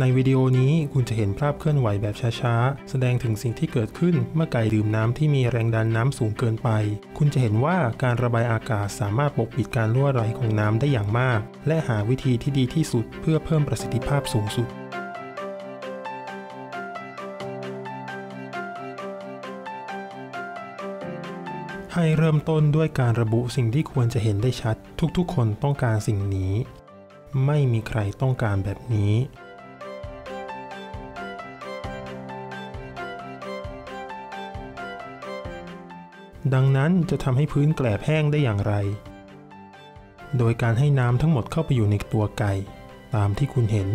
ในวิดีโอนี้คุณจะเห็นภาพเคลื่อนไหวแบบช้าๆ แสดงถึงสิ่งที่เกิดขึ้นเมื่อไก่ดื่มน้ำที่มีแรงดันน้ำสูงเกินไป คุณจะเห็นว่าการระบายอากาศสามารถปกปิดการรั่วไหลของน้ำได้อย่างมาก และหาวิธีที่ดีที่สุดเพื่อเพิ่มประสิทธิภาพสูงสุดให้เริ่มต้นด้วยการระบุสิ่งที่ควรจะเห็นได้ชัด ทุกๆ คนต้องการสิ่งนี้ ไม่มีใครต้องการแบบนี้ ดังนั้นจะทำให้พื้นแกลบแห้งได้อย่างไร โดยการให้น้ำทั้งหมดเข้าไปอยู่ในตัวไก่ ตามที่คุณเห็น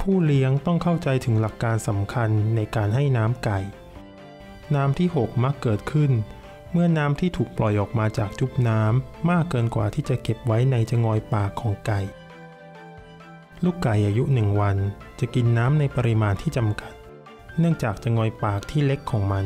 ผู้เลี้ยงต้องเข้าใจถึงหลักการสำคัญในการให้น้ำไก่ น้ำที่หกมักเกิดขึ้น เมื่อน้ำที่ถูกปล่อยออกมาจากจุบน้ำมากเกินกว่าที่จะเก็บไว้ในจงอยปากของไก่ ลูกไก่อายุหนึ่งวัน จะกินน้ำในปริมาณที่จำกัด เนื่องจากจะงอยปากที่เล็กของมัน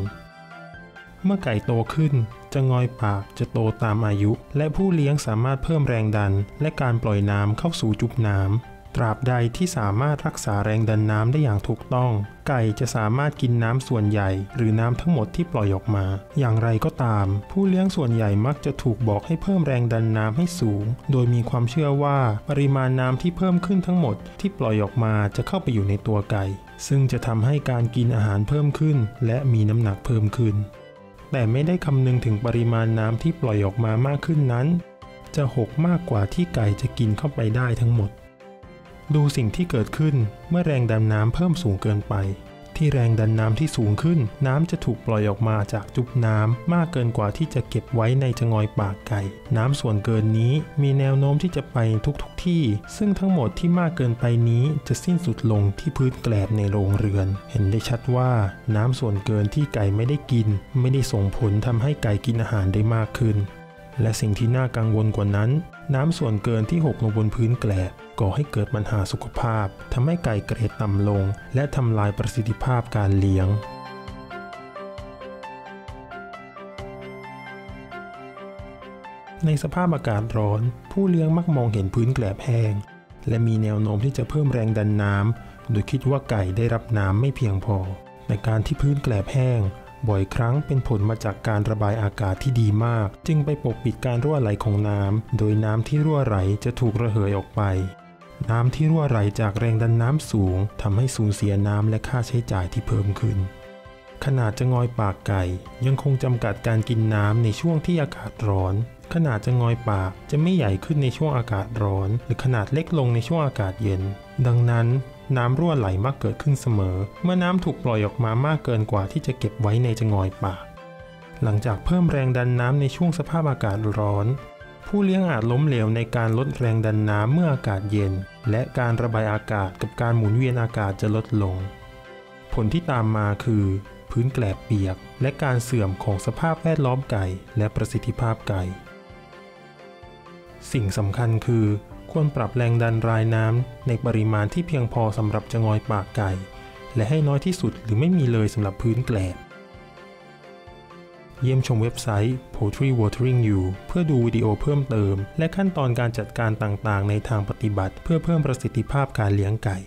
เมื่อไก่โตขึ้น จะงอยปากจะโตตามอายุ และผู้เลี้ยงสามารถเพิ่มแรงดัน และการปล่อยน้ำเข้าสู่จุบน้ำ ตราบใดที่สามารถรักษาแรงดันน้ำได้อย่างถูกต้อง ไก่จะสามารถกินน้ำส่วนใหญ่ หรือน้ำทั้งหมดที่ปล่อยออกมา อย่างไรก็ตาม ผู้เลี้ยงส่วนใหญ่มักจะถูกบอกให้เพิ่มแรงดันน้ำให้สูง โดยมีความเชื่อว่าปริมาณน้ำที่เพิ่มขึ้นทั้งหมดที่ปล่อยออกมาจะเข้าไปอยู่ในตัวไก่ ซึ่งจะทำให้การกินอาหารเพิ่มขึ้น และมีน้ำหนักเพิ่มขึ้น แต่ไม่ได้คำนึงถึงปริมาณน้ำที่ปล่อยออกมามากขึ้นนั้น จะหกมากกว่าที่ไก่จะกินเข้าไปได้ทั้งหมด ดูสิ่งที่เกิดขึ้นเมื่อแรงดันน้ำเพิ่มสูงเกินไป ที่แรงดันน้ำที่สูงขึ้น น้ำจะถูกปล่อยออกมาจากจุบน้ำมากเกินกว่าที่จะเก็บไว้ในจงอยปากไก่ น้ำส่วนเกินนี้มีแนวโน้มที่จะไปทุกๆทที่ ซึ่งทั้งหมดที่มากเกินไปนี้จะสิ้นสุดลงที่พื้นแกลบในโรงเรือน เห็นได้ชัดว่าน้ำส่วนเกินที่ไก่ไม่ได้กิน ไม่ได้ส่งผลทำให้ไก่กินอาหารได้มากขึ้น และสิ่งที่น่ากังวลกว่านั้น น้ำส่วนเกินที่หกลงบนพื้นแกลบก่อให้เกิดปัญหาสุขภาพทำให้ไก่เกรดต่ำลง และทำลายประสิทธิภาพการเลี้ยงในสภาพอากาศร้อน ผู้เลี้ยงมักมองเห็นพื้นแกลบแห้ง และมีแนวโน้มที่จะเพิ่มแรงดันน้ำโดยคิดว่าไก่ได้รับน้ำไม่เพียงพอ แต่การที่พื้นแกลบแห้ง บ่อยครั้งเป็นผลมาจากการระบายอากาศที่ดีมาก จึงไปปกปิดการรั่วไหลของน้ำ โดยน้ำที่รั่วไหลจะถูกระเหยออกไป น้ำที่รั่วไหลจากแรงดันน้ำสูงทำให้สูญเสียน้ำและค่าใช้จ่ายที่เพิ่มขึ้น ขนาดจะงอยปากไก่ ยังคงจำกัดการกินน้ำในช่วงที่อากาศร้อน ขนาดจะงอยปากจะไม่ใหญ่ขึ้นในช่วงอากาศร้อน หรือขนาดเล็กลงในช่วงอากาศเย็น ดังนั้น น้ำรั่วไหลมักเกิดขึ้นเสมอ เมื่อน้ำถูกปล่อยออกมามากเกินกว่าที่จะเก็บไว้ในจงอยปาก หลังจากเพิ่มแรงดันน้ำในช่วงสภาพอากาศร้อน ผู้เลี้ยงอาจล้มเหลวในการลดแรงดันน้ำเมื่ออากาศเย็น และการระบายอากาศกับการหมุนเวียนอากาศจะลดลง ผลที่ตามมาคือ พื้นแกลบเปียก และการเสื่อมของสภาพแวดล้อมไก่ และประสิทธิภาพไก่ สิ่งสำคัญคือ ควรปรับแรงดันรายน้ำในปริมาณที่เพียงพอสำหรับจะงอยปากไก่ และให้น้อยที่สุดหรือไม่มีเลยสำหรับพื้นแกลบ เยี่ยมชมเว็บไซต์ Poultry Watering You เพื่อดูวิดีโอเพิ่มเติม และขั้นตอนการจัดการต่างๆ ในทางปฏิบัติ เพื่อเพิ่มประสิทธิภาพการเลี้ยงไก่